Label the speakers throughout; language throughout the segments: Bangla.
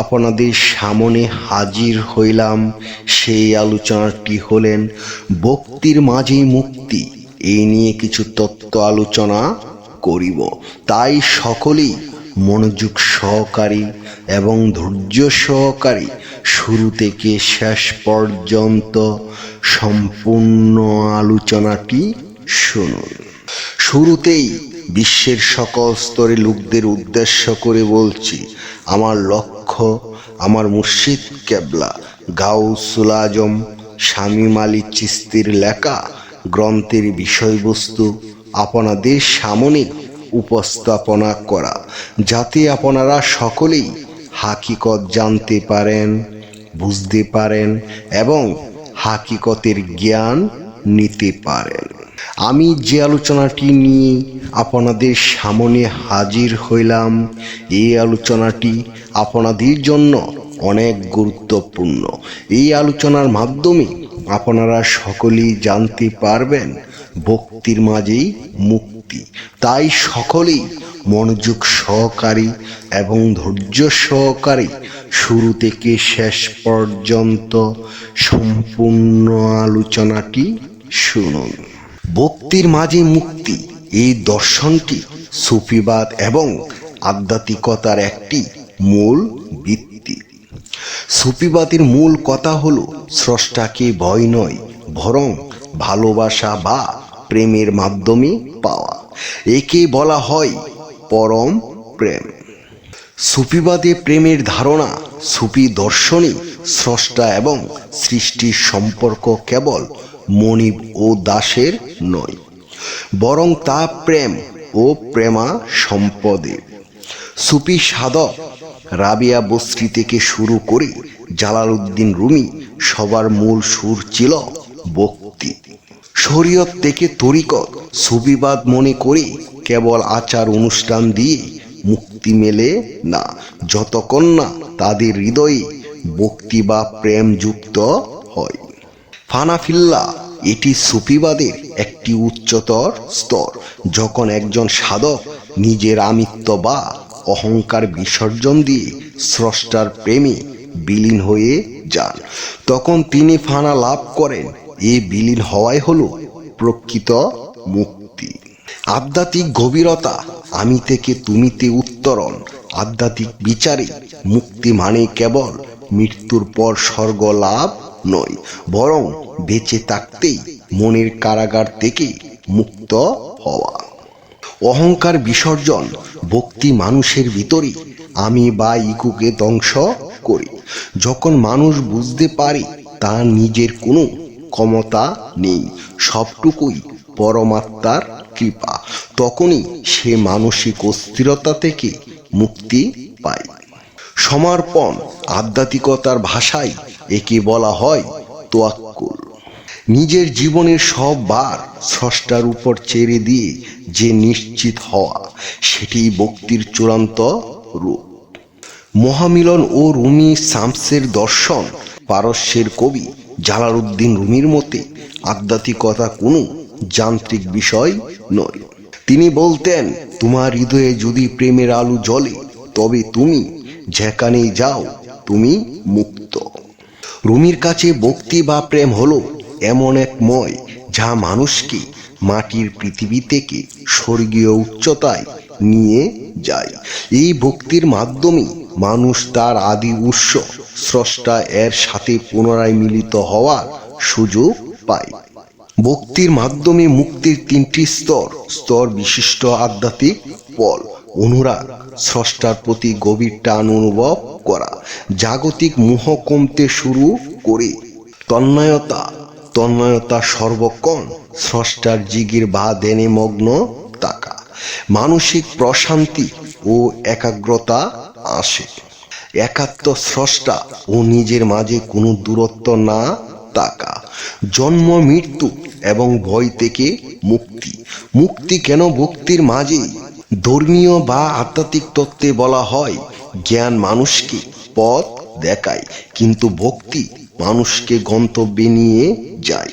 Speaker 1: আপনাদের সামনে হাজির হইলাম। সেই আলোচনাটি হলেন ভক্তির মাঝে মুক্তি। এই নিয়ে কিছু তত্ত্ব আলোচনা করিব। তাই সকলেই মনোযোগ সহকারী এবং ধৈর্য সহকারী শুরু থেকে শেষ পর্যন্ত সম্পূর্ণ আলোচনাটি শুনুন। শুরুতেই বিশ্বের সকল স্তরে লোকদের উদ্দেশ্য করে বলছি, আমার লক্ষ্য আমার মুর্শিদ কেবলা গাউসুল আজম শামীম আলী চিস্তির লেখা, গ্রন্থের বিষয়বস্তু আপনাদের সামনে উপস্থাপনা করা, যাতে আপনারা সকলেই হাকিকত জানতে পারেন, বুঝতে পারেন এবং হাকিকতের জ্ঞান নিতে পারেন। আমি যে আলোচনাটি নিয়ে আপনাদের সামনে হাজির হইলাম, এই আলোচনাটি আপনাদের জন্য অনেক গুরুত্বপূর্ণ। এই আলোচনার মাধ্যমে আপনারা সকলেই জানতে পারবেন ভক্তির মাঝেই মুক্তি। তাই সকলেই মনোযোগ সহকারী এবং ধৈর্য সহকারী শুরু থেকে শেষ পর্যন্ত সম্পূর্ণ আলোচনাটি শুনুন। ভক্তির মাঝে মুক্তি, এই দর্শনটি সুফিবাদ এবং আধ্যাত্মিকতার একটি মূল ভিত্তি। সুফিবাদের মূল কথা হল, স্রষ্টাকে ভয় নয়, বরং ভালোবাসা বা প্রেমের মাধ্যমে পাওয়া। একে বলা হয় পরম প্রেম। সুফিবাদে প্রেমের ধারণা, সুফি দর্শনে স্রষ্টা এবং সৃষ্টির সম্পর্ক কেবল মনিব ও দাসের নয়, বরং তা প্রেম ও প্রেমা সম্পদের সুফি সাধক রাবিয়া বস্রি থেকে শুরু করে জালালউদ্দিন রুমি সবার মূল সুর ছিল ভক্তি শরীয়ত থেকে তরিকত সুবিবাদ মনে করে কেবল আচার অনুষ্ঠান দিয়ে মুক্তি মেলে না, যতক্ষণ না তাদের হৃদয়ে ভক্তি বা প্রেম যুক্ত হয়। ফানাফিল্লা, এটি সুফিবাদের একটি উচ্চতর স্তর। যখন একজন সাধক নিজের আমিত্ব বা অহংকার বিসর্জন দিয়ে স্রষ্টার প্রেমে বিলীন হয়ে যান, তখন তিনি ফানা লাভ করেন। এ বিলীন হওয়াই হল প্রকৃত মুক্তি। আধ্যাত্মিক গভীরতা, আমি থেকে তুমিতে উত্তরণ। আধ্যাত্মিক বিচারে মুক্তি মানে কেবল মৃত্যুর পর স্বর্গ লাভ নয়, বরং বেঁচে থাকতেই মনের কারাগার থেকে মুক্ত হওয়া। অহংকার বিসর্জন ভক্তি মানুষের ভিতরে আমি বা ইকুকে ধ্বংস করি। যখন মানুষ বুঝতে পারে তার নিজের কোনো ক্ষমতা নেই, সবটুকুই পরমাত্মার কৃপা, তখনই সে মানসিক অস্থিরতা থেকে মুক্তি পায়। সমর্পণ আধ্যাত্মিকতার ভাষায় একে বলা হয়? তোয়াক্কুল। নিজের জীবনের সব বার স্রষ্টার উপর ছেড়ে দিয়ে যে নিশ্চিত হওয়া, সেটি ভক্তির চূড়ান্ত রূপ। মহামিলন ও রুমি শামসের দর্শন, পারস্যের কবি জালালউদ্দিন রুমির মতে আধ্যাত্মিকতা কোনো যান্ত্রিক বিষয় নয়। তিনি বলতেন, তোমার হৃদয়ে যদি প্রেমের আলো জ্বলে, তবে তুমি যেখানেই যাও, তুমি মুক্ত রুমির কাছে ভক্তি বা প্রেম হলো এমন এক ময় যা মানুষকে মাটির পৃথিবী থেকে স্বর্গীয় উচ্চতায় নিয়ে যায়। এই ভক্তির মাধ্যমে মানুষ তার আদি উৎস স্রষ্টা এর সাথে পুনরায় মিলিত হওয়ার সুযোগ পায়। ভক্তির মাধ্যমে মুক্তির তিনটি স্তর স্তর বিশিষ্ট আধ্যাত্মিক পল অনুরাগ, স্রষ্টার প্রতি গভীর টান অনুভব করা। জাগতিক মোহ কমতে শুরু করে। তন্ময়তা তন্ময়তা সর্বক্ষণ, স্রষ্টার জিগির বা দেনে মগ্ন তাকা। মানসিক প্রশান্তি ও একাগ্রতা আসে। একাত্ম স্রষ্টা ও নিজের মাঝে কোনো দূরত্ব না তাকা। জন্ম, মৃত্যু এবং ভয় থেকে মুক্তি। মুক্তি কেন ভক্তির মাঝেই? ধর্মীয় বা আধ্যাত্মিক তত্ত্বে বলা হয়, জ্ঞান মানুষকে পথ দেখায়, কিন্তু ভক্তি মানুষকে গন্তব্যে নিয়ে যায়।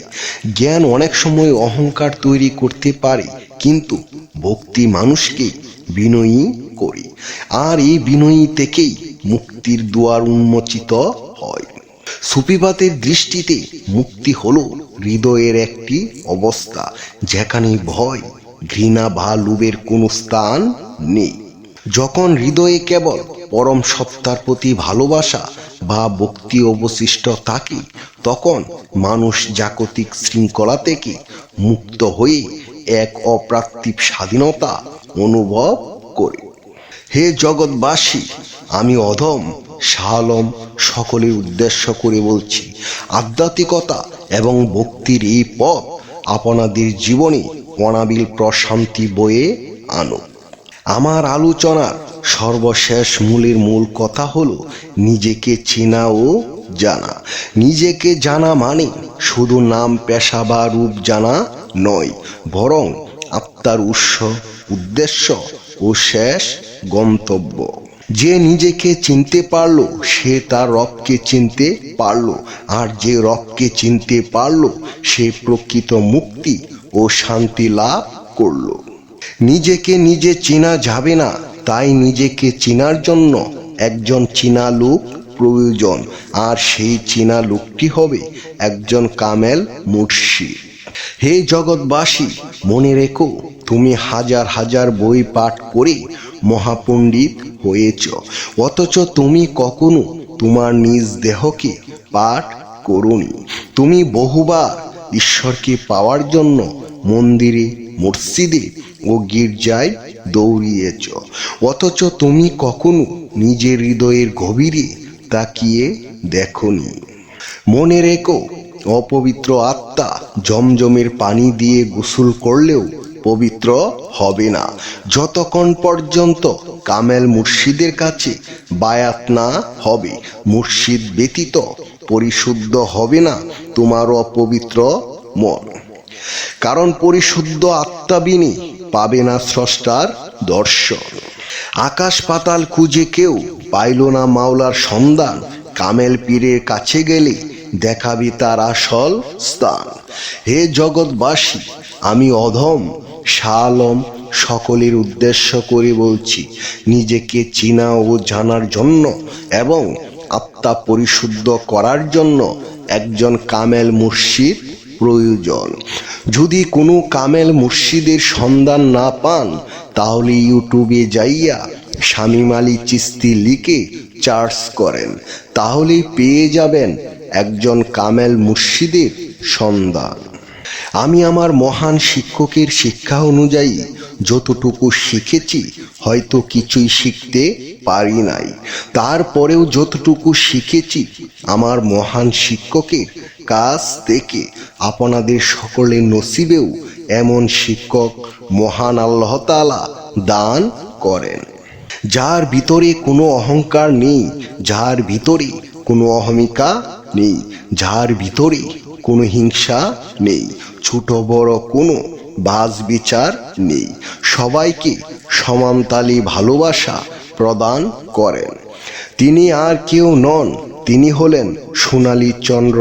Speaker 1: জ্ঞান অনেক সময় অহংকার তৈরি করতে পারে, কিন্তু ভক্তি মানুষকে বিনয়ী করে, আর এই বিনয়ী থেকেই মুক্তির দুয়ার উন্মোচিত হয়। সুফিবাদের দৃষ্টিতে মুক্তি হলো হৃদয়ের একটি অবস্থা, যেখানে ভয় ঘৃণা বা লোভের কোনো স্থান নেই। যখন হৃদয়ে কেবল পরম সত্তার প্রতি ভালোবাসা বা ভক্তি অবশিষ্ট থাকে, তখন মানুষ জাগতিক শৃঙ্খলা থেকে মুক্ত হয়ে এক অপ্রাকৃতিক স্বাধীনতা অনুভব করে। হে জগৎবাসী, আমি অধম শালম সকলের উদ্দেশ্য করে বলছি, আধ্যাত্মিকতা এবং ভক্তির এই পথ আপনাদের জীবনে অনাবিল প্রশান্তি বয়ে আনো। আমার আলোচনার সর্বশেষ মূলের মূল কথা হলো, নিজেকে চেনা ও জানা। নিজেকে জানা মানে শুধু নাম, পেশা বা রূপ জানা নয়, বরং আত্মার উৎস, উদ্দেশ্য ও শেষ গন্তব্য। যে নিজেকে চিনতে পারল, সে তার রবকে চিনতে পারল, আর যে রবকে চিনতে পারল, সে প্রকৃত মুক্তি ও শান্তি লাভ করল। নিজেকে নিজে চেনা যাবে না, তাই নিজেকে চেনার জন্য একজন চেনা লোক প্রয়োজন, আর সেই চেনা লোকটি হবে একজন কামেল মুর্শিদ হে জগৎবাসী, মনে রেখো, তুমি হাজার হাজার বই পাঠ করে মহাপণ্ডিত হয়েছ, অথচ তুমি কখনো তোমার নিজ দেহকে পাঠ করুনি। তুমি বহুবার ঈশ্বরকে পাওয়ার জন্য মন্দিরে, মসজিদে ও গির্জায় দৌড়িয়েছ। অথচ তুমি কখনো নিজের হৃদয়ের গভীরে তাকিয়ে দেখনি। মনে রেখো, অপবিত্র আত্মা জমজমের পানি দিয়ে গোসল করলেও পবিত্র হবে না। যতক্ষণ পর্যন্ত কামেল মুর্শিদের কাছে বায়াত না হবে, মুর্শিদ ব্যতীত পরিশুদ্ধ হবে না, তোমার অপবিত্র মন। কারণ পরিশুদ্ধ আত্মাবিনী পাবে না স্রষ্টার দর্শন। আকাশ পাতাল খুঁজে কেউ পাইল না মাওলার সন্ধান, কামেল পীরের কাছে গেলে দেখাবি তার আসল স্থান। হে জগৎবাসী, আমি অধম, শালম সকলের উদ্দেশ্য করে বলছি, নিজেকে চিনা ও জানার জন্য এবং আত্মা পরিশুদ্ধ করার জন্য একজন কামেল মুর্শিদ প্রয়োজন। যদি কোনো কামেল মুর্শিদের সন্ধান না পান, তাহলে ইউটিউবে যাইয়া শামিম আলী চিস্তি লিখে চার্জ করেন। তাহলেই পেয়ে যাবেন একজন কামেল মুর্শিদের সন্ধান। আমি আমার মহান শিক্ষকের শিক্ষা অনুযায়ী যতটুকু শিখেছি, হয়তো কিছুই শিখতে পারি নাই। তারপরেও যতটুকু শিখেছি, আমার মহান শিক্ষকের কাছ থেকে আপনাদের সকলের নসিবেও এমন শিক্ষক মহান আল্লাহ তাআলা দান করেন। যার ভিতরে কোনো অহংকার নেই, যার ভিতরে কোনো অহমিকা নেই, যার ভিতরে কোনো হিংসা নেই, ছোট বড় কোনো বাজ বিচার নেই। সবাইকে সমানতালি ভালোবাসা প্রদান করেন। তিনি আর কেউ নন, তিনি হলেন সোনালী চন্দ্র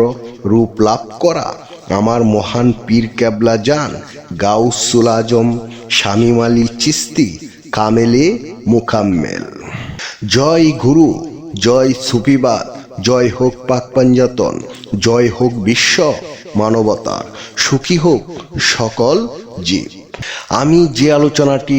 Speaker 1: রূপ লাভ করা আমার মহান পীর কেবলা যান গাউসুল আজম, শামিম আলী চিস্তি, কামেলে মুকাম্মেল। জয় গুরু, জয় সুফিবাদ, জয় হোক পাক পাঞ্জাতন, জয় হোক বিশ্ব মানবতার, সুখী হোক সকল জীব। আমি যে আলোচনাটি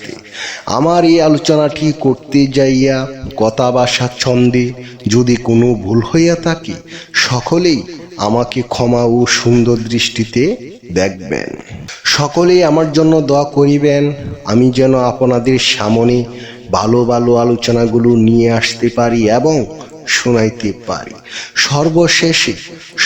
Speaker 1: আমার এই আলোচনাটি করতে যাইয়া কথা বা স্বাচ্ছন্দ্যে যদি কোনো ভুল হইয়া থাকে, সকলেই আমাকে ক্ষমা ও সুন্দর দৃষ্টিতে দেখবেন। সকলেই আমার জন্য দোয়া করিবেন, আমি যেন আপনাদের সামনে ভালো ভালো আলোচনাগুলো নিয়ে আসতে পারি এবং শোনাইতে পারি। সর্বশেষে